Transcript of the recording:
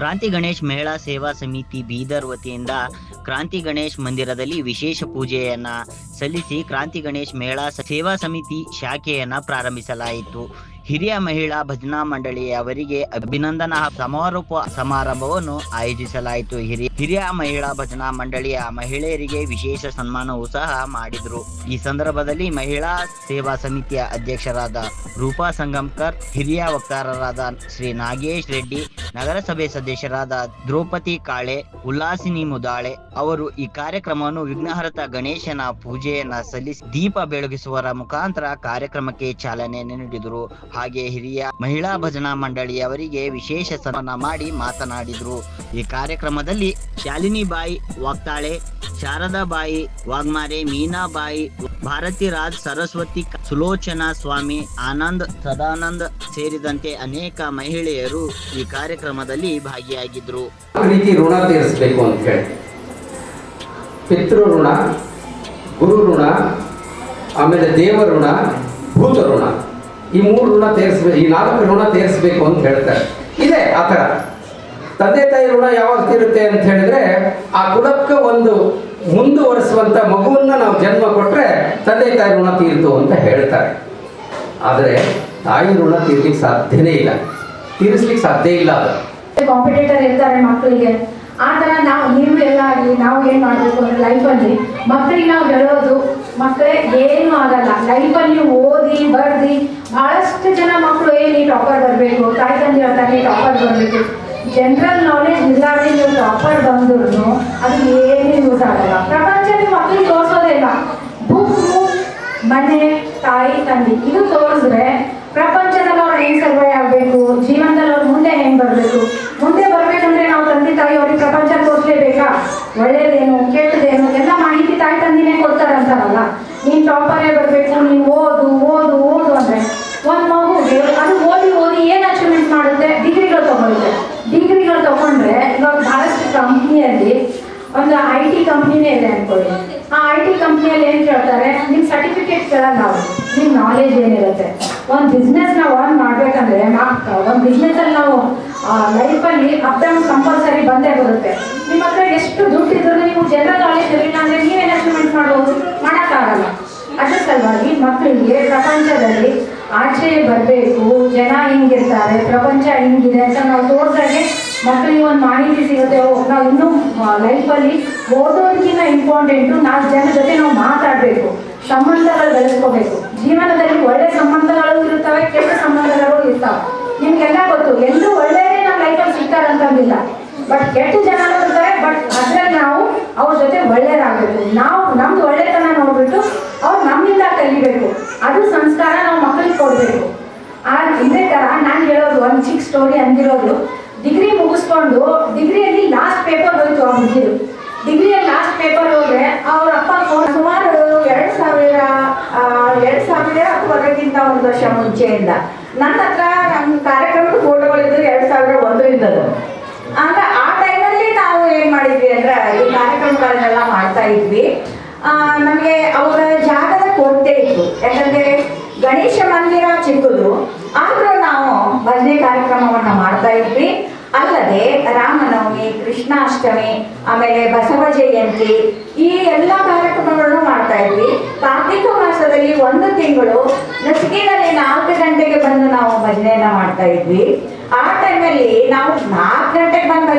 ಕ್ರಾಂತಿ ಗಣೇಶ್ ಮಹಿಳಾ ಸೇವಾ ಸಮಿತಿ ಬೀದರ್ ವತಿಯಿಂದ ಕ್ರಾಂತಿ ಗಣೇಶ್ ಮಂದಿರದಲ್ಲಿ ವಿಶೇಷ ಪೂಜೆಯನ್ನ ಸಲ್ಲಿಸಿ ಕ್ರಾಂತಿ ಗಣೇಶ್ ಮಹಿಳಾ ಸೇವಾ ಸಮಿತಿ ಶಾಖೆಯನ್ನ ಪ್ರಾರಂಭಿಸಲಾಯಿತು. ಹಿರಿಯ ಮಹಿಳಾ ಭಜನಾ ಮಂಡಳಿಯವರಿಗೆ ಅಭಿನಂದನಾ ಸಮಾರೋಪ ಸಮಾರಂಭವನ್ನು ಆಯೋಜಿಸಲಾಯಿತು. ಹಿರಿಯ ಹಿರಿಯ ಮಹಿಳಾ ಭಜನಾ ಮಂಡಳಿಯ ಮಹಿಳೆಯರಿಗೆ ವಿಶೇಷ ಸನ್ಮಾನವೂ ಸಹ ಮಾಡಿದ್ರು. ಈ ಸಂದರ್ಭದಲ್ಲಿ ಮಹಿಳಾ ಸೇವಾ ಸಮಿತಿಯ ಅಧ್ಯಕ್ಷರಾದ ರೂಪಾ ಸಂಗಮ್ಕರ್, ಹಿರಿಯ ವಕ್ತಾರರಾದ ಶ್ರೀ ನಾಗೇಶ್ ರೆಡ್ಡಿ, ನಗರಸಭೆ ಸದಸ್ಯರಾದ ದ್ರೌಪದಿ ಕಾಳೆ, ಉಲ್ಲಾಸಿನಿ ಮುದಾಳೆ ಅವರು ಈ ಕಾರ್ಯಕ್ರಮವನ್ನು ವಿಘ್ನಹರತ ಗಣೇಶನ ಪೂಜೆಯನ್ನ ಸಲ್ಲಿಸಿ ದೀಪ ಬೆಳಗಿಸುವರ ಮುಖಾಂತರ ಕಾರ್ಯಕ್ರಮಕ್ಕೆ ಚಾಲನೆ ನೀಡಿದರು. ಹಾಗೆ ಹಿರಿಯ ಮಹಿಳಾ ಭಜನಾ ಮಂಡಳಿಯವರಿಗೆ ವಿಶೇಷ ಸನ್ಮಾನ ಮಾಡಿ ಮಾತನಾಡಿದರು. ಈ ಕಾರ್ಯಕ್ರಮದಲ್ಲಿ ಶಾಲಿನಿ ಬಾಯಿ ವಾಗ್ತಾಳೆ ಶಾರದಾ ಬಾಯಿ ವಾಗ್ಮಾರೆ, ಮೀನಾಬಾಯಿ ಭಾರತಿ ರಾಜ್ ಸರಸ್ವತಿ, ಸುಲೋಚನಾ ಸ್ವಾಮಿ, ಆನಂದ್ ಸದಾನಂದ್ ಸೇರಿದಂತೆ ಅನೇಕ ಮಹಿಳೆಯರು ಈ ಕಾರ್ಯಕ್ರಮದಲ್ಲಿ ಭಾಗಿಯಾಗಿದ್ರು. ಋಣ ತೀರಿಸಬೇಕು ಅಂತ ಹೇಳಿ? ಪಿತೃ ಋಣ ಗುರು ಋಣ ಆಮೇಲೆ ದೇವ ಋಣ ಭೂತ ಋಣ ಈ ಮೂರು ಋಣ ತೀರಿಸ್ಬೇಕು ಈ ನಾಲ್ಕು ಋಣ ತೀರಿಸಬೇಕು ಅಂತ ಹೇಳ್ತಾರೆ. ಇದೆ ಆ ಥರ. ತಂದೆ ತಾಯಿ ಋಣ ಯಾವಾಗ ತೀರುತ್ತೆ ಅಂತ ಹೇಳಿದ್ರೆ, ಆ ಕುಲಕ್ಕೆ ಒಂದು ಮುಂದುವರಿಸುವಂತ ಮಗುವನ್ನ ನಾವು ಜನ್ಮ ಕೊಟ್ರೆ ತಂದೆ ತಾಯಿ ಋಣ ತೀರ್ತು ಅಂತ ಹೇಳ್ತಾರೆ. ಆದರೆ ತಾಯಿ ಋಣ ತೀರ್ಲಿಕ್ಕೆ ಸಾಧ್ಯನೇ ಇಲ್ಲ. ತೀರಿಸ್ಲಿಕ್ಕೆ ಸಾಧ್ಯ ಇಲ್ಲ ಅದು. ಕಾಂಪಿಟೇಟರ್ ಇರ್ತಾರೆ ಮಕ್ಕಳಿಗೆ. ಆ ಥರ ನಾವು, ನೀವು ಎಲ್ಲ ಆಗಲಿ ನಾವು ಏನು ಮಾಡಬೇಕು ಅಂದ್ರೆ ಲೈಫಲ್ಲಿ ಮಕ್ಕಳಿಗೆ ನಾವು ಹೇಳೋದು ಮಕ್ಕಳೇ, ಏನು ಆಗಲ್ಲ. ಲೈಫಲ್ಲಿ ಓದಿ, ಬರ್ದಿ, ಬಹಳಷ್ಟು ಜನ ಮಕ್ಕಳು ಏನು ಈ ಟಾಪರ್ ಬರಬೇಕು, ತಾಯಿ ತಂದೆ ಹೇಳ್ತಾರೆ ನೀ ಟಾಪರ್ ಬರಬೇಕು. ಜನರಲ್ ನಾಲೆಜ್ ಇಲ್ಲಾರ್ದೆ ನೀವು ಟಾಪರ್ ಬಂದ್ರು ಅದು ಏನು ಯೂಸ್ ಆಗಲ್ಲ. ಪ್ರಪಂಚದಲ್ಲಿ ಮಕ್ಕಳಿಗೆ ತೋರಿಸೋದೇ ಇಲ್ಲ. ಬುಕ್ ಮನೆ, ತಾಯಿ, ತಂದೆ. ಇದು ತೋರಿಸಿದ್ರೆ ಪ್ರಪಂಚದಲ್ಲಿ ಅವ್ರು ಹೆಂಗ್ ಸರ್ವೈ ಆಗಬೇಕು? ಜೀವನದಲ್ಲಿ ಅವ್ರು ಮುಂದೆ ಹೆಂಗೆ ಬರಬೇಕು? ಮುಂದೆ ಬರಬೇಕಂದ್ರೆ ನಾವು ತಂದೆ, ತಾಯಿ ಅವ್ರಿಗೆ ಪ್ರಪಂಚ ತೋರಿಸಲೇಬೇಕಾ? ಒಳ್ಳೇದೇನು? ಕೆಟ್ಟದೇನು ಎಲ್ಲ ಮಾಹಿತಿ ತಾಯಿ ತಂದಿನೇ ಕೊಡ್ತಾರೆ ಅಂತಾರಲ್ಲ ನೀನ್ ಟಾಪರೇ ಬರಬೇಕು ನೀನ್ ಓದು ಓದು ಓದು ಅಂದ್ರೆ ಒಂದ್ ಮಗುಗೆ ಅದು ಓದಿ ಓದಿ ಏನ್ ಅಚೀವ್ಮೆಂಟ್ ಮಾಡುತ್ತೆ ಡಿಗ್ರಿಗಳು ತಗೊಳುತ್ತೆ ತಗೊಂಡ್ರೆ ಇವಾಗ ಬಹಳಷ್ಟು ಕಂಪ್ನಿಯಲ್ಲಿ ಒಂದು ಐ ಟಿ ಕಂಪ್ನಿನೇ ಇದೆ ಅನ್ಕೊಳ್ಳಿ. ಆ ಐ ಟಿ ಕಂಪ್ನಿಯಲ್ಲಿ ಏನು ಕೇಳ್ತಾರೆ? ನಿಮ್ಮ ಸರ್ಟಿಫಿಕೇಟ್ ಕೇಳಲ್ಲ ನಾವು ನಿಮ್ಮ ನಾಲೆಜ್ ಏನಿರುತ್ತೆ? ಒಂದು ಬಿಸ್ನೆಸ್ ನಾವು ಅರ್ನ್ ಮಾಡ್ಬೇಕಂದ್ರೆ ಒಂದು ಬಿಸ್ನೆಸ್ ಅಲ್ಲಿ ನಾವು ಲೈಫಲ್ಲಿ ಅಪ್ ಡೌನ್ ಕಂಪಲ್ಸರಿ ಬಂದೇ ಬರುತ್ತೆ. ನಿಮ್ಮ ಹತ್ರ ಎಷ್ಟು ದುಡ್ಡು ಇದ್ರೆ ನೀವು ಜನರಲ್ ನಾಲೆಜ್ ಇರಲಿಲ್ಲ ಅಂದ್ರೆ ನೀವೇನು ಮಾಡೋದು ಮಾಡಕ್ ಮಾಡೋಕ್ಕಾಗಲ್ಲ. ಅದ್ರ ಸಲುವಾಗಿ ಮಕ್ಕಳಿಗೆ ಪ್ರಪಂಚದಲ್ಲಿ ಆಚೆ ಬರಬೇಕು, ಜನ ಹಿಂಗಿರ್ತಾರೆ, ಪ್ರಪಂಚ ಹಿಂಗಿದೆ ಅಂತ ನಾವು ತೋರಿಸ್ದಾಗೆ ಮಕ್ಕಳಿಗೆ ಒಂದು ಮಾಹಿತಿ ಸಿಗುತ್ತೆ. ನಾವು ಇನ್ನೂ ಲೈಫಲ್ಲಿ ಓದೋದಕ್ಕಿಂತ ಇಂಪಾರ್ಟೆಂಟು ನಾಲ್ಕು ಜನ ಜೊತೆ ನಾವು ಮಾತಾಡಬೇಕು. ಸಂಬಂಧಗಳು ಬೆಳೆಸ್ಕೋಬೇಕು. ಜೀವನದಲ್ಲಿ ಒಳ್ಳೆ ಸಂಬಂಧಗಳು ಇರ್ತವೆ ಕೆಟ್ಟ ಸಂಬಂಧಗಳು ಇರ್ತವೆ. ನಿಮ್ಗೆಲ್ಲ ಗೊತ್ತು ಎಲ್ಲರೂ ಒಳ್ಳೆಯದೇ ನಮ್ಮ ಲೈಫಲ್ಲಿ ಸಿಗ್ತಾರಂತಂದಿಲ್ಲ ಬಟ್ ಕೆಟ್ಟ ಜನ ಇರ್ತಾರೆ ಬಟ್ ಅದ್ರಲ್ಲಿ ನಾವು ಅವ್ರ ಜೊತೆ ಒಳ್ಳೆಯದಾಗಬೇಕು ನಾವು, ನಮ್ದು ಒಳ್ಳೆತನ ನೋಡ್ಬಿಟ್ಟು ಅವ್ರು ನಮ್ಮಿಂದ ಕಲಿಬೇಕು. ಅದು ಸಂಸ್ಕಾರ ನಾವು ಮಕ್ಕಳಿಗೆ ಕೊಡಬೇಕು. ಆ, ಇದೇ ಥರ ನಾನು ಹೇಳೋದು, ಒಂದು ಚಿಕ್ಕ ಸ್ಟೋರಿ ಅಂದಿರೋದು. ಮುಗಿಸ್ಕೊಂಡು ಡಿಗ್ರಿಯಲ್ಲಿ ಲಾಸ್ಟ್ ಪೇಪರ್ ಹೋಯ್ತು ಆ ಹುಡುಗಿರು ಡಿಗ್ರಿಯಲ್ಲಿ ಲಾಸ್ಟ್ ಪೇಪರ್ ಹೋದ್ರೆ ಅವ್ರ ಅಪ್ಪ ಸುಮಾರು ಎರಡು ಸಾವಿರ ಎರಡ್ ಸಾವಿರ ಹೊರಗಿಂತ ಒಂದು ವರ್ಷ ಮುಂಚೆಯಿಂದ. ನನ್ನ ಹತ್ರ ನಮ್ಮ ಕಾರ್ಯಕ್ರಮದ ಫೋಟೋಗಳಿದ್ದು ಎರಡು ಸಾವಿರ ಒಂದರಿಂದದು. ಆಗ ಆ ಟೈಮಲ್ಲಿ ನಾವು ಏನು ಮಾಡಿದ್ವಿ ಅಂದ್ರೆ ಈ ಕಾರ್ಯಕ್ರಮಗಳನ್ನೆಲ್ಲ ಮಾಡ್ತಾ ಇದ್ವಿ. ನಮಗೆ ಅವರ ಜಾಗದ ಕೊರತೆ ಇತ್ತು. ಯಾಕಂದ್ರೆ ಗಣೇಶ ಮಂದಿರ ಚಿಕ್ಕದು. ಆದ್ರೂ ನಾವು ಭಜನೆ ಕಾರ್ಯಕ್ರಮವನ್ನ ಮಾಡ್ತಾ ಇದ್ವಿ. ಅಲ್ಲದೆ ರಾಮನವಮಿ, ಕೃಷ್ಣಾಷ್ಟಮಿ, ಆಮೇಲೆ ಬಸವ ಜಯಂತಿ, ಈ ಎಲ್ಲ ಕಾರ್ಯಕ್ರಮಗಳನ್ನು ಮಾಡ್ತಾ ಇದ್ವಿ. ಕಾರ್ತಿಕ ಮಾಸದಲ್ಲಿ ಒಂದು ತಿಂಗಳು ನಸುಕಿನಲ್ಲಿ ನಾಲ್ಕು ಗಂಟೆಗೆ ಬಂದು ನಾವು ಭಜನೆಯನ್ನ ಮಾಡ್ತಾ ಇದ್ವಿ. ಆ ಟೈಮಲ್ಲಿ ನಾವು ನಾಲ್ಕು ಗಂಟೆಗೆ ಬಂದು